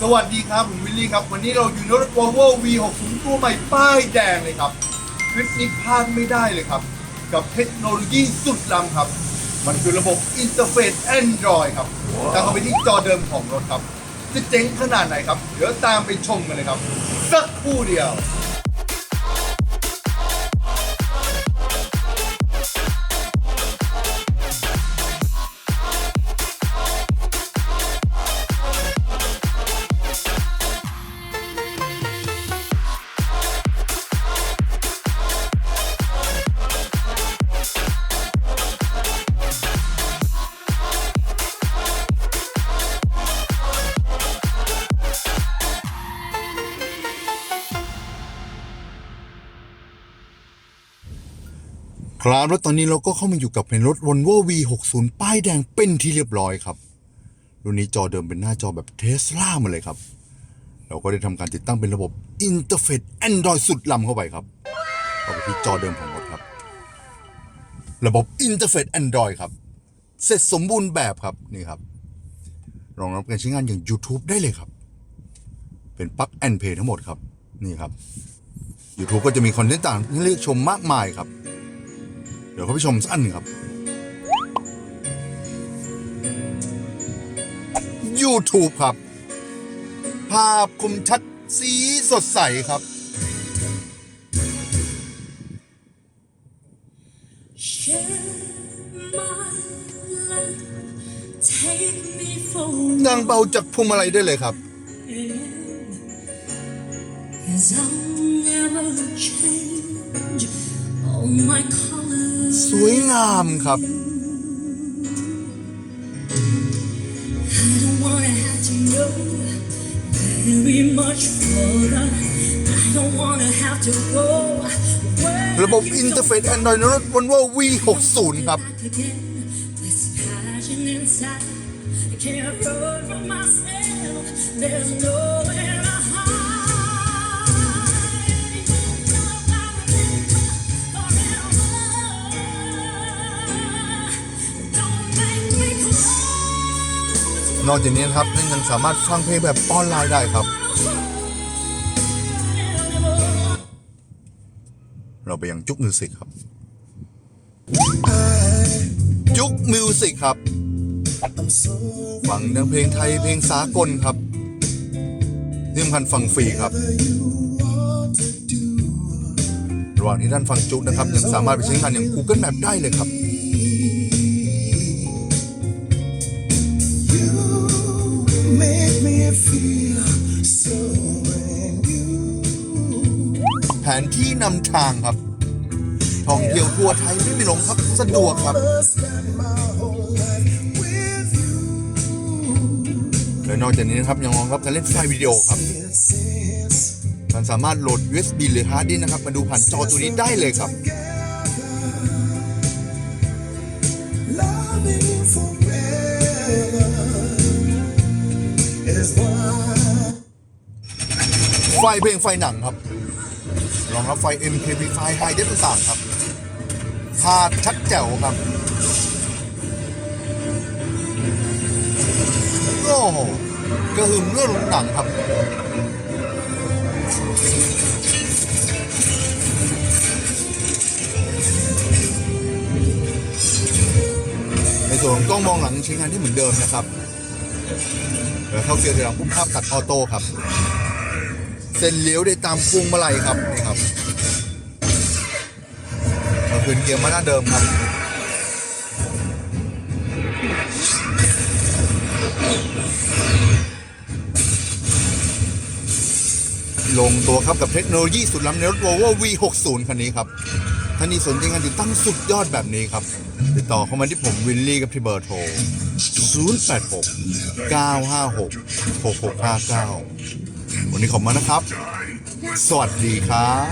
สวัสดีครับผมวิลลี่ครับ วันนี้เราอยู่ในรถ Volvo V60 ตัวใหม่ป้ายแดงเลยครับคลิปนี้พลาดไม่ได้เลยครับ กับเทคโนโลยีสุดล้ำครับ มันคือระบบอินเทอร์เฟซ Android ครับตั้งเข้าไปที่จอเดิมของรถครับ จะเจ๋งขนาดไหนครับ เดี๋ยวตามไปชมกันเลยครับ สักครู่เดียว ครับแล้วตอนนี้เราก็เข้ามาอยู่กับเป็นรถ Volvo V60 ป้ายแดงเป็นที่เรียบร้อยครับรุ่นนี้จอเดิมเป็นหน้าจอแบบเทสลามาเลยครับ เราก็ได้ทำการติดตั้งเป็นระบบอินเทอร์เฟซ Android สุดล้ำเข้าไปครับเข้าไปที่จอเดิมของรถครับ ระบบอินเทอร์เฟซ Android ครับ เสร็จสมบูรณ์แบบครับนี่ครับรองรับการใช้งานอย่าง YouTube ได้เลยครับ เป็นปลั๊กแอนเพย์ทั้งหมดครับนี่ครับ YouTube ก็จะมีคอนเทนต์ต่างให้เลือกชมมากมายครับ ดี๋ยวเขาไปชมสักอันหนึ่งครับ YouTube ครับ ภาพคมชัดสีสดใสครับ Share my life, take me for ดังเบาจากพวงมาลัยได้เลยครับ Cause I'll never change all my colors. สวยงามครับ ระบบอินเทอร์เฟซแอนดรอยในรถ Volvo V60 ครับ There's no นอกจากนี้นะครับนั่นยังสามารถฟังเพลงแบบออนไลน์ได้ครับ เราไปยังจุกมิวสิกครับ จุกมิวสิกครับ ฟังทั้งเพลงไทยเพลงสากลครับที่สำคัญฟังฟรีครับระหว่างที่ท่านฟังจุกนะครับ ยังสามารถไปใช้งานอย่าง Google Map ได้เลยครับ แผนที่นำทางครับ ท่องเที่ยวทั่วไทยไม่มีหลงครับสะดวกครับ Spend my whole life with you. และนอกจากนี้นะครับยังรองรับการเล่นไฟล์วิดีโอครับ It says มันสามารถโหลด USB หรือ Hard Disk นะครับ มาดูผ่านจอตัวนี้ได้เลยครับ loving you forever ไฟเพลงไฟหนังครับรองรับไฟ MKV ไฟไฮเดฟต่างๆครับภาพชัดแจ๋วครับ โอ้โหกระหึ่มเรื่องหนังครับในส่วนของกล้องมองหลังใช้งานที่เหมือนเดิมนะครับ เดี๋ยวเข้าเกียร์ถอยหลังปุ๊บภาพตัดออโต้ครับ เส้นเลี้ยวได้ตามพวงมาลัยครับนี่ครับมาคืนเกียร์มาหน้าเดิมครับลงตัวครับกับเทคโนโลยีสุดล้ำในรถ Volvo V60 คันนี้ครับท่านี้สนใจงานติดตั้งสุดยอดแบบนี้ครับ ติดต่อเข้ามาที่ผมวินลี่กับที่เบอร์โทร 086 956 6659 วันนี้ขอบมานะครับ สวัสดีครับ